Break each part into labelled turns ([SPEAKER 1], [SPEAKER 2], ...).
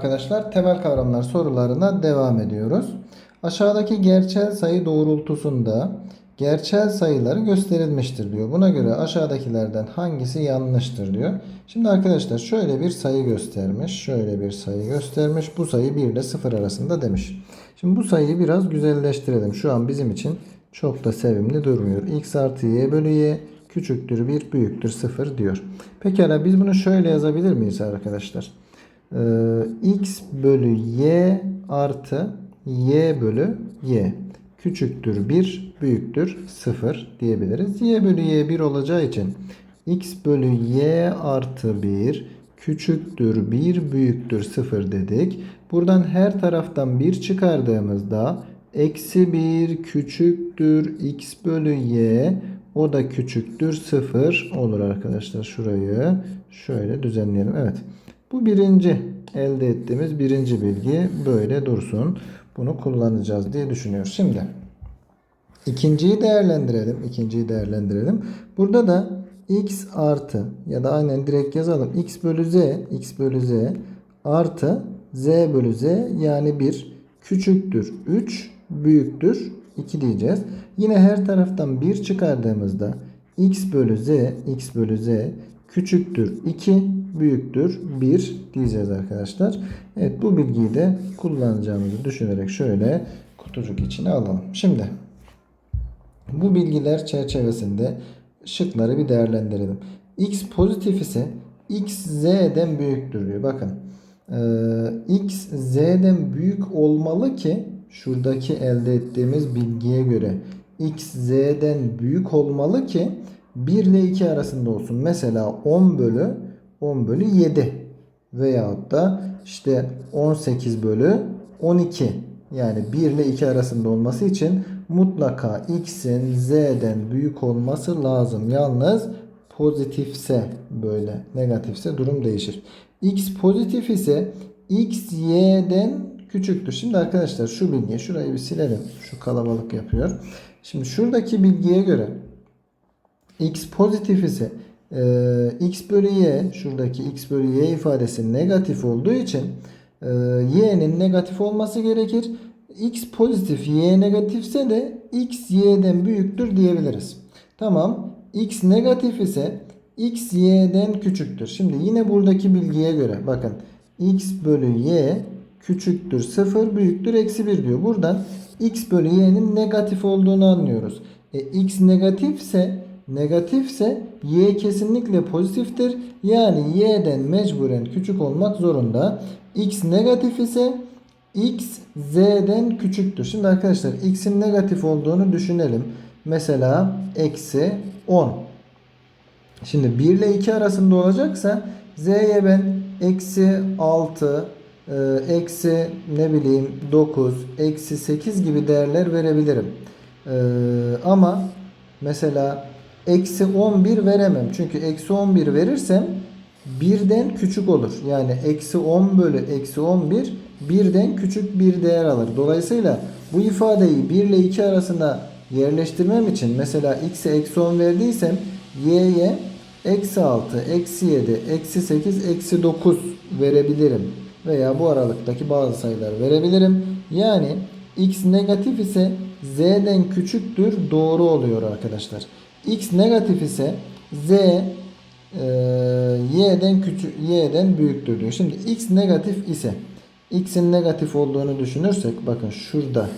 [SPEAKER 1] arkadaşlar. Temel kavramlar sorularına devam ediyoruz. Aşağıdaki gerçel sayı doğrultusunda gerçel sayıları gösterilmiştir diyor. Buna göre aşağıdakilerden hangisi yanlıştır diyor. Şimdi arkadaşlar şöyle bir sayı göstermiş. Şöyle bir sayı göstermiş. Bu sayı 1 ile 0 arasında demiş. Şimdi bu sayıyı biraz güzelleştirelim. Şu an bizim için çok da sevimli durmuyor. x artı y bölü y küçüktür 1 büyüktür 0 diyor. Pekala biz bunu şöyle yazabilir miyiz arkadaşlar? Ee, x bölü y artı y bölü y küçüktür 1 büyüktür 0 diyebiliriz. y bölü y 1 olacağı için x bölü y artı 1 küçüktür 1 büyüktür 0 dedik. Buradan her taraftan 1 çıkardığımızda eksi 1 küçüktür x bölü y o da küçüktür 0 olur arkadaşlar. Şurayı şöyle düzenleyelim. Evet. Bu birinci elde ettiğimiz birinci bilgi böyle dursun. Bunu kullanacağız diye düşünüyoruz. Şimdi ikinciyi değerlendirelim. İkinciyi değerlendirelim. Burada da x artı ya da aynen direkt yazalım. x bölü z x bölü z artı z bölü z yani 1 küçüktür 3 büyüktür 2 diyeceğiz. Yine her taraftan 1 çıkardığımızda x bölü z x bölü z küçüktür 2 büyüktür 1 diyeceğiz arkadaşlar. Evet bu bilgiyi de kullanacağımızı düşünerek şöyle kutucuk içine alalım. Şimdi bu bilgiler çerçevesinde şıkları bir değerlendirelim. X pozitif ise X Z'den büyüktür diyor. Bakın ee, X Z'den büyük olmalı ki şuradaki elde ettiğimiz bilgiye göre X Z'den büyük olmalı ki 1 ile 2 arasında olsun. Mesela 10 bölü 10 bölü 7 veyahut da işte 18 bölü 12 yani 1 ile 2 arasında olması için mutlaka x'in z'den büyük olması lazım. Yalnız pozitifse böyle negatifse durum değişir. x pozitif ise x y'den küçüktür. Şimdi arkadaşlar şu bilgiye şurayı bir silelim. Şu kalabalık yapıyor. Şimdi şuradaki bilgiye göre x pozitif ise e, x bölü y şuradaki x bölü y ifadesi negatif olduğu için e, y'nin negatif olması gerekir. x pozitif y negatifse de x y'den büyüktür diyebiliriz. Tamam. x negatif ise x y'den küçüktür. Şimdi yine buradaki bilgiye göre bakın x bölü y küçüktür 0 büyüktür eksi 1 diyor. Buradan x bölü y'nin negatif olduğunu anlıyoruz. E, x negatifse negatifse y kesinlikle pozitiftir. Yani y'den mecburen küçük olmak zorunda. x negatif ise x z'den küçüktür. Şimdi arkadaşlar x'in negatif olduğunu düşünelim. Mesela eksi 10. Şimdi 1 ile 2 arasında olacaksa z'ye ben eksi 6, e, eksi ne bileyim 9, eksi 8 gibi değerler verebilirim. E, ama mesela eksi 11 veremem. Çünkü eksi 11 verirsem birden küçük olur. Yani eksi 10 bölü eksi 11 birden küçük bir değer alır. Dolayısıyla bu ifadeyi 1 ile 2 arasında yerleştirmem için mesela x'e eksi 10 verdiysem y'ye eksi 6, eksi 7, eksi 8, eksi 9 verebilirim. Veya bu aralıktaki bazı sayılar verebilirim. Yani x negatif ise z'den küçüktür doğru oluyor arkadaşlar. X negatif ise z e, y'den küçük y'den büyüktür diyor. Şimdi x negatif ise x'in negatif olduğunu düşünürsek bakın şurada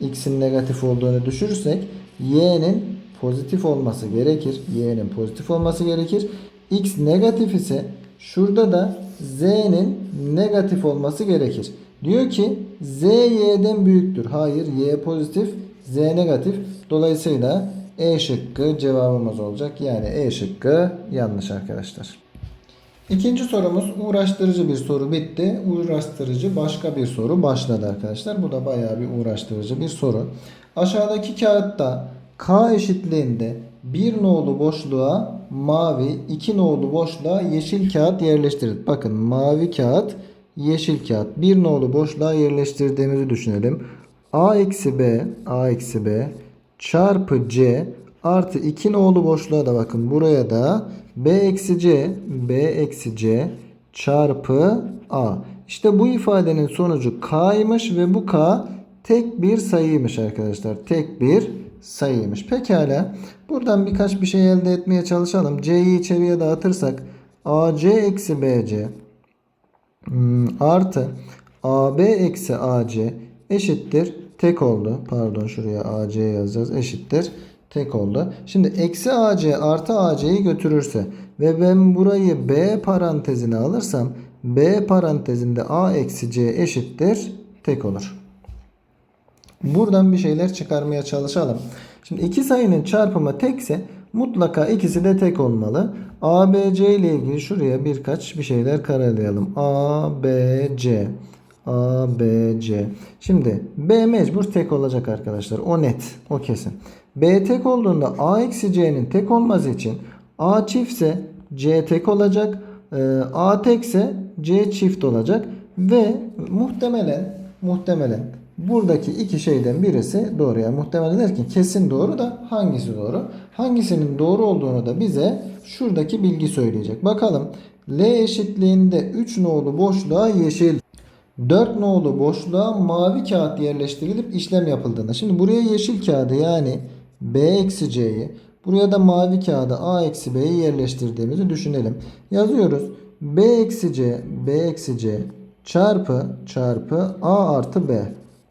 [SPEAKER 1] x'in negatif olduğunu düşünürsek y'nin pozitif olması gerekir. y'nin pozitif olması gerekir. x negatif ise şurada da z'nin negatif olması gerekir. Diyor ki z y'den büyüktür. Hayır y pozitif z negatif. Dolayısıyla E şıkkı cevabımız olacak. Yani E şıkkı yanlış arkadaşlar. İkinci sorumuz uğraştırıcı bir soru bitti. Uğraştırıcı başka bir soru başladı arkadaşlar. Bu da bayağı bir uğraştırıcı bir soru. Aşağıdaki kağıtta K eşitliğinde bir nolu boşluğa mavi, iki nolu boşluğa yeşil kağıt yerleştirdik. Bakın mavi kağıt, yeşil kağıt. Bir nolu boşluğa yerleştirdiğimizi düşünelim. A eksi B, A eksi B çarpı C artı 2 nolu boşluğa da bakın buraya da B eksi C, B eksi C çarpı A. İşte bu ifadenin sonucu k'ymış ve bu k tek bir sayıymış arkadaşlar. Tek bir sayıymış. Pekala. Buradan birkaç bir şey elde etmeye çalışalım. c'yi içeriye dağıtırsak ac eksi bc Hmm, artı AB eksi AC eşittir tek oldu. Pardon şuraya AC yazacağız. Eşittir tek oldu. Şimdi eksi AC artı AC'yi götürürse ve ben burayı B parantezine alırsam B parantezinde A eksi C eşittir tek olur. Buradan bir şeyler çıkarmaya çalışalım. Şimdi iki sayının çarpımı tekse mutlaka ikisi de tek olmalı. A, B, C ile ilgili şuraya birkaç bir şeyler karalayalım. A, B, C. A, B, C. Şimdi B mecbur tek olacak arkadaşlar. O net. O kesin. B tek olduğunda A eksi C'nin tek olması için A çiftse C tek olacak. Ee, A tekse C çift olacak. Ve muhtemelen muhtemelen buradaki iki şeyden birisi doğru. Yani muhtemelen derken kesin doğru da hangisi doğru? Hangisinin doğru olduğunu da bize şuradaki bilgi söyleyecek. Bakalım L eşitliğinde 3 nolu boşluğa yeşil 4 nolu boşluğa mavi kağıt yerleştirilip işlem yapıldığında. Şimdi buraya yeşil kağıdı yani B eksi C'yi buraya da mavi kağıdı A eksi B'yi yerleştirdiğimizi düşünelim. Yazıyoruz. B eksi C B eksi C çarpı çarpı A artı B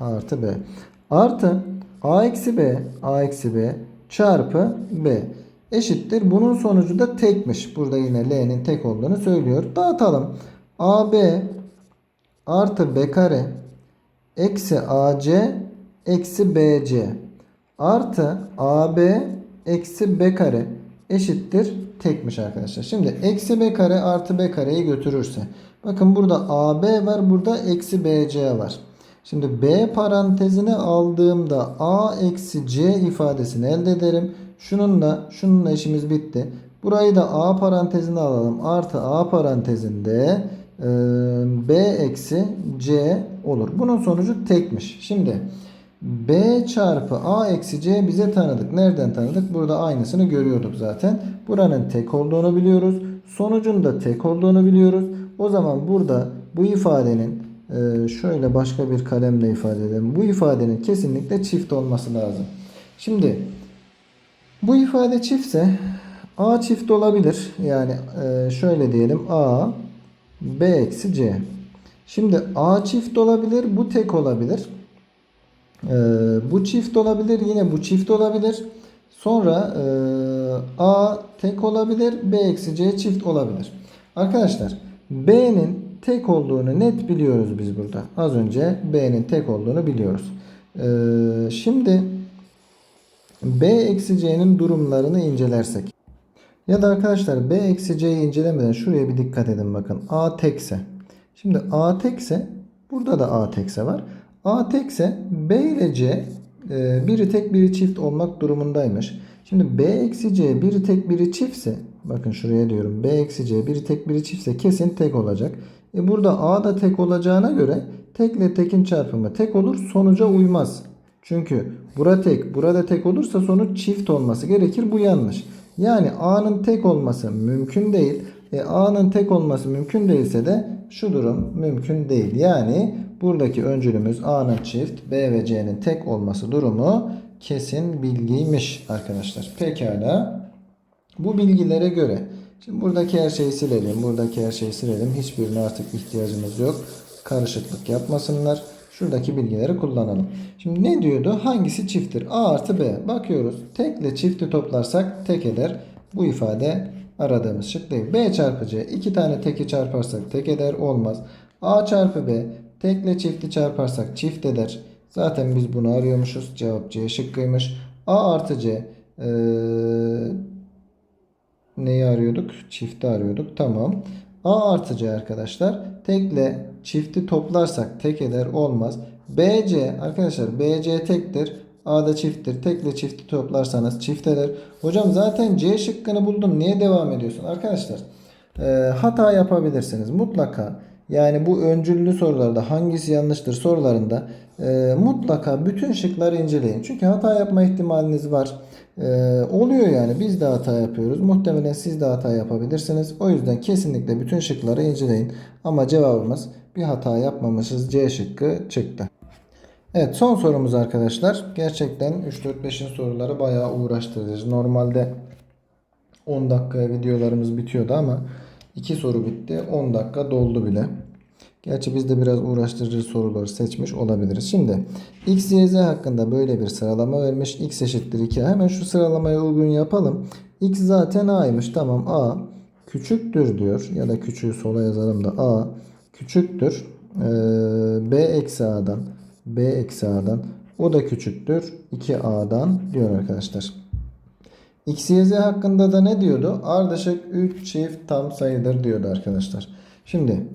[SPEAKER 1] artı B artı A eksi B A eksi B çarpı B eşittir. Bunun sonucu da tekmiş. Burada yine L'nin tek olduğunu söylüyor. Dağıtalım. AB artı B kare eksi AC eksi BC artı AB eksi B kare eşittir tekmiş arkadaşlar. Şimdi eksi B kare artı B kareyi götürürse bakın burada AB var burada eksi BC var. Şimdi B parantezine aldığımda A eksi C ifadesini elde ederim. Şununla şununla işimiz bitti. Burayı da A parantezine alalım. Artı A parantezinde B eksi C olur. Bunun sonucu tekmiş. Şimdi B çarpı A eksi C bize tanıdık. Nereden tanıdık? Burada aynısını görüyorduk zaten. Buranın tek olduğunu biliyoruz. Sonucun da tek olduğunu biliyoruz. O zaman burada bu ifadenin e, şöyle başka bir kalemle ifade edelim. Bu ifadenin kesinlikle çift olması lazım. Şimdi bu ifade çiftse A çift olabilir. Yani e, şöyle diyelim A B eksi C. Şimdi A çift olabilir. Bu tek olabilir. E, bu çift olabilir. Yine bu çift olabilir. Sonra e, A tek olabilir. B eksi C çift olabilir. Arkadaşlar B'nin tek olduğunu net biliyoruz biz burada. Az önce B'nin tek olduğunu biliyoruz. E, şimdi B eksi C'nin durumlarını incelersek. Ya da arkadaşlar B eksi C'yi incelemeden şuraya bir dikkat edin bakın. A tekse. Şimdi A tekse burada da A tekse var. A tekse B ile C e, biri tek biri çift olmak durumundaymış. Şimdi B eksi C biri tek biri çiftse bakın şuraya diyorum B eksi C biri tek biri çiftse kesin tek olacak. E burada A da tek olacağına göre tekle tekin çarpımı tek olur sonuca uymaz. Çünkü bura tek burada tek olursa sonuç çift olması gerekir bu yanlış. Yani A'nın tek olması mümkün değil. E, A'nın tek olması mümkün değilse de şu durum mümkün değil. Yani buradaki öncülümüz A'nın çift, B ve C'nin tek olması durumu kesin bilgiymiş arkadaşlar. Pekala. Bu bilgilere göre şimdi buradaki her şeyi silelim. Buradaki her şeyi silelim. Hiçbirine artık ihtiyacımız yok. Karışıklık yapmasınlar. Şuradaki bilgileri kullanalım. Şimdi ne diyordu? Hangisi çifttir? A artı B. Bakıyoruz. Tekle çifti toplarsak tek eder. Bu ifade aradığımız şık değil. B çarpı C. iki tane teki çarparsak tek eder. Olmaz. A çarpı B. Tekle çifti çarparsak çift eder. Zaten biz bunu arıyormuşuz. Cevap C şıkkıymış. A artı C. Ee, neyi arıyorduk? Çifti arıyorduk. Tamam. A artı C arkadaşlar. Tekle çifti toplarsak tek eder olmaz. BC arkadaşlar BC tektir. A'da çifttir. Tekle çifti toplarsanız çift eder. Hocam zaten C şıkkını buldun. Niye devam ediyorsun? Arkadaşlar e, hata yapabilirsiniz. Mutlaka yani bu öncüllü sorularda hangisi yanlıştır sorularında e, mutlaka bütün şıkları inceleyin. Çünkü hata yapma ihtimaliniz var. Ee, oluyor yani biz de hata yapıyoruz. Muhtemelen siz de hata yapabilirsiniz. O yüzden kesinlikle bütün şıkları inceleyin. Ama cevabımız bir hata yapmamışız. C şıkkı çıktı. Evet son sorumuz arkadaşlar. Gerçekten 3-4-5'in soruları bayağı uğraştırıcı. Normalde 10 dakikaya videolarımız bitiyordu ama 2 soru bitti. 10 dakika doldu bile. Gerçi biz de biraz uğraştırıcı sorular seçmiş olabiliriz. Şimdi x, y, z hakkında böyle bir sıralama vermiş. x eşittir 2. Hemen şu sıralamaya uygun yapalım. x zaten a'ymış. Tamam a küçüktür diyor. Ya da küçüğü sola yazalım da a küçüktür. Ee, b eksi a'dan. b eksi a'dan. O da küçüktür. 2a'dan diyor arkadaşlar. X, Y, Z hakkında da ne diyordu? Ardışık 3 çift tam sayıdır diyordu arkadaşlar. Şimdi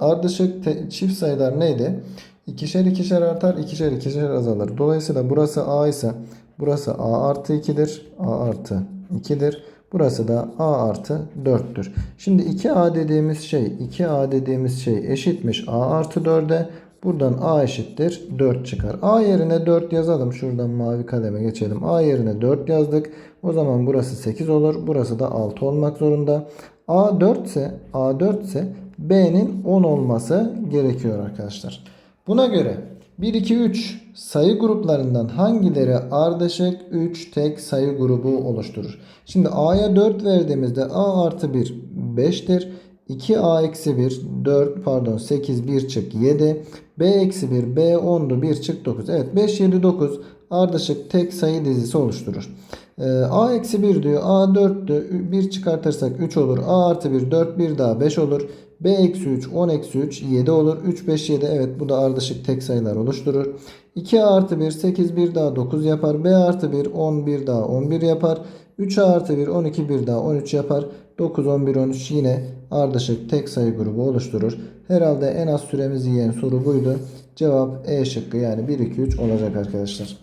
[SPEAKER 1] ardışık te- çift sayılar neydi? İkişer ikişer artar, ikişer ikişer azalır. Dolayısıyla burası A ise burası A artı 2'dir. A artı 2'dir. Burası da A artı 4'tür. Şimdi 2A dediğimiz şey, 2A dediğimiz şey eşitmiş A artı 4'e. Buradan A eşittir 4 çıkar. A yerine 4 yazalım. Şuradan mavi kaleme geçelim. A yerine 4 yazdık. O zaman burası 8 olur. Burası da 6 olmak zorunda. A 4 ise A 4 ise B'nin 10 olması gerekiyor arkadaşlar. Buna göre 1 2 3 sayı gruplarından hangileri ardışık 3 tek sayı grubu oluşturur? Şimdi A'ya 4 verdiğimizde A artı 1 5'tir. 2A eksi 1 4 pardon 8 1 çık 7 B eksi 1 B 10'du 1 çık 9 evet 5 7 9 ardışık tek sayı dizisi oluşturur. Ee, A eksi 1 diyor A 4'tü 1 çıkartırsak 3 olur A artı 1 4 1 daha 5 olur B eksi 3 10 eksi 3 7 olur 3 5 7 evet bu da ardışık tek sayılar oluşturur. 2A artı 1 8 1 daha 9 yapar B artı 1 11 daha 11 yapar 3A artı 1 12 1 daha 13 yapar 9 11 13 yine ardışık tek sayı grubu oluşturur. Herhalde en az süremizi yiyen soru buydu. Cevap E şıkkı yani 1 2 3 olacak arkadaşlar.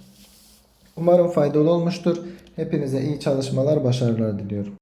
[SPEAKER 1] Umarım faydalı olmuştur. Hepinize iyi çalışmalar, başarılar diliyorum.